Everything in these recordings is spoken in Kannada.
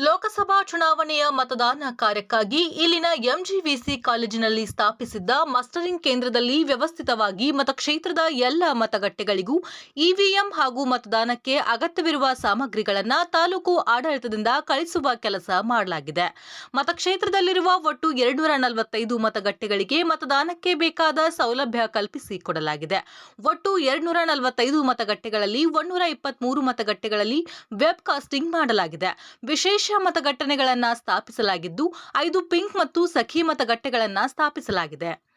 ಲೋಕಸಭಾ ಚುನಾವಣೆಯ ಮತದಾನ ಕಾರ್ಯಕ್ಕಾಗಿ ಇಲ್ಲಿನ ಎಂಜಿವಿಸಿ ಕಾಲೇಜಿನಲ್ಲಿ ಸ್ಥಾಪಿಸಿದ್ದ ಮಸ್ಟರಿಂಗ್ ಕೇಂದ್ರದಲ್ಲಿ ವ್ಯವಸ್ಥಿತವಾಗಿ ಮತಕ್ಷೇತ್ರದ ಎಲ್ಲ ಮತಗಟ್ಟೆಗಳಿಗೂ ಇವಿಎಂ ಹಾಗೂ ಮತದಾನಕ್ಕೆ ಅಗತ್ಯವಿರುವ ಸಾಮಗ್ರಿಗಳನ್ನು ತಾಲೂಕು ಆಡಳಿತದಿಂದ ಕಳಿಸುವ ಕೆಲಸ ಮಾಡಲಾಗಿದೆ. ಮತಕ್ಷೇತ್ರದಲ್ಲಿರುವ ಒಟ್ಟು ಎರಡುನೂರ ನಲವತ್ತೈದು ಮತಗಟ್ಟೆಗಳಿಗೆ ಮತದಾನಕ್ಕೆ ಬೇಕಾದ ಸೌಲಭ್ಯ ಕಲ್ಪಿಸಿಕೊಡಲಾಗಿದೆ ಒಟ್ಟು ಎರಡುನೂರ ನಲವತ್ತೈದು ಮತಗಟ್ಟೆಗಳಲ್ಲಿ ಒನ್ನೂರ ಇಪ್ಪತ್ಮೂರು ಮತಗಟ್ಟೆಗಳಲ್ಲಿ ವೆಬ್ ಕಾಸ್ಟಿಂಗ್ ಮಾಡಲಾಗಿದೆ. ವಿಶೇಷ ಮತಗಟ್ಟೆಗಳನ್ನು ಸ್ಥಾಪಿಸಲಾಗಿದ್ದು ಐದು ಪಿಂಕ್ ಮತ್ತು ಸಖಿ ಮತಗಟ್ಟೆಗಳನ್ನ ಸ್ಥಾಪಿಸಲಾಗಿದೆ.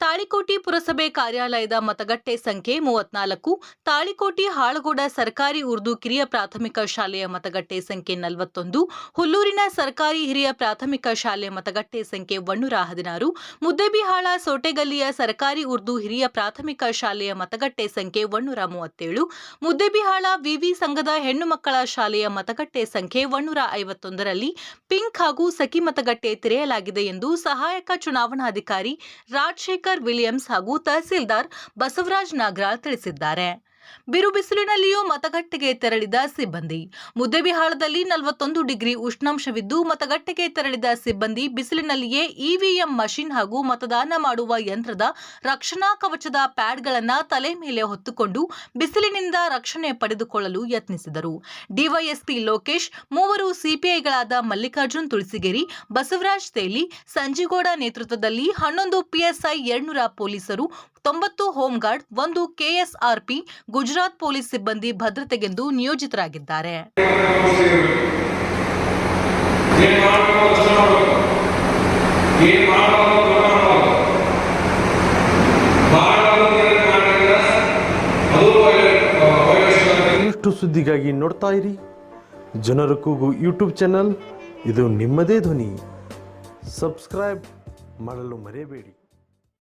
ತಾಳಿಕೋಟಿ ಪುರಸಭೆ ಕಾರ್ಯಾಲಯದ ಮತಗಟ್ಟೆ ಸಂಖ್ಯೆ ಮೂವತ್ನಾಲ್ಕು, ತಾಳಿಕೋಟಿ ಹಾಳಗೋಡ ಸರ್ಕಾರಿ ಉರ್ದು ಕಿರಿಯ ಪ್ರಾಥಮಿಕ ಶಾಲೆಯ ಮತಗಟ್ಟೆ ಸಂಖ್ಯೆ ನಲವತ್ತೊಂದು, ಹುಲ್ಲೂರಿನ ಸರ್ಕಾರಿ ಹಿರಿಯ ಪ್ರಾಥಮಿಕ ಶಾಲೆ ಮತಗಟ್ಟೆ ಸಂಖ್ಯೆ ಒನ್ನೂರ ಹದಿನಾರು, ಮುದ್ದೇಬಿಹಾಳ ಸೋಟೆಗಲ್ಲಿಯ ಸರ್ಕಾರಿ ಉರ್ದು ಹಿರಿಯ ಪ್ರಾಥಮಿಕ ಶಾಲೆಯ ಮತಗಟ್ಟೆ ಸಂಖ್ಯೆ ಒನ್ನೂರ ಮೂವತ್ತೇಳು, ಮುದ್ದೇಬಿಹಾಳ ವಿವಿ ಸಂಘದ ಹೆಣ್ಣು ಮಕ್ಕಳ ಶಾಲೆಯ ಮತಗಟ್ಟೆ ಸಂಖ್ಯೆ ಒನ್ನೂರ ಐವತ್ತೊಂದರಲ್ಲಿ ಪಿಂಕ್ ಹಾಗೂ ಸಖಿ ಮತಗಟ್ಟೆ ತೆರೆಯಲಾಗಿದೆ ಎಂದು ಸಹಾಯಕ ಚುನಾವಣಾಧಿಕಾರಿ ರಾಜಶೇಖರ್ ವಿಲಿಯಮ್ಸ್ ಹಾಗೂ ತಹಸೀಲ್ದಾರ್ ಬಸವರಾಜ್ ನಾಗ್ರಾಳ್ ತಿಳಿಸಿದ್ದಾರೆ ಬಿರು ಬಿಸಿಲಿನಲ್ಲಿಯೂ ಮತಗಟ್ಟೆಗೆ ತೆರಳಿದ ಸಿಬ್ಬಂದಿ. ಮುದ್ದೇಬಿಹಾಳದಲ್ಲಿ ನಲವತ್ತೊಂದು ಡಿಗ್ರಿ ಉಷ್ಣಾಂಶವಿದ್ದು, ಮತಗಟ್ಟೆಗೆ ತೆರಳಿದ ಸಿಬ್ಬಂದಿ ಬಿಸಿಲಿನಲ್ಲಿಯೇ ಇವಿಎಂ ಮಷಿನ್ ಹಾಗೂ ಮತದಾನ ಮಾಡುವ ಯಂತ್ರದ ರಕ್ಷಣಾ ಕವಚದ ಪ್ಯಾಡ್ಗಳನ್ನು ತಲೆ ಮೇಲೆ ಹೊತ್ತುಕೊಂಡು ಬಿಸಿಲಿನಿಂದ ರಕ್ಷಣೆ ಪಡೆದುಕೊಳ್ಳಲು ಯತ್ನಿಸಿದರು. ಡಿವೈಎಸ್ಪಿ ಲೋಕೇಶ್, ಮೂವರು ಸಿಪಿಐಗಳಾದ ಮಲ್ಲಿಕಾರ್ಜುನ್ ತುಳಸಿಗೇರಿ, ಬಸವರಾಜ್ ತೇಲಿ, ಸಂಜೀಗೌಡ ನೇತೃತ್ವದಲ್ಲಿ ಹನ್ನೊಂದು ಪಿಎಸ್ಐ ಎರಡ್ನೂರ ಪೊಲೀಸರು ತೊಂಬತ್ತು ಹೋಂಗಾರ್ಡ್ ಒಂದು ಕೆಎಸ್ಆರ್ಪಿ, ಗುಜರಾತ್ ಪೊಲೀಸ್ ಸಿಬ್ಬಂದಿ ಭದ್ರತೆಗೆಂದು ನಿಯೋಜಿತರಾಗಿದ್ದಾರೆ. ಇನ್ನಷ್ಟು ಸುದ್ದಿಗಾಗಿ ನೋಡ್ತಾ ಇರಿ. ಜನರ ಕೂಗು ಯೂಟ್ಯೂಬ್ ಚಾನಲ್ ಇದು ನಿಮ್ಮದೇ ಧ್ವನಿ. ಸಬ್ಸ್ಕ್ರೈಬ್ ಮಾಡಲು ಮರೆಯಬೇಡಿ.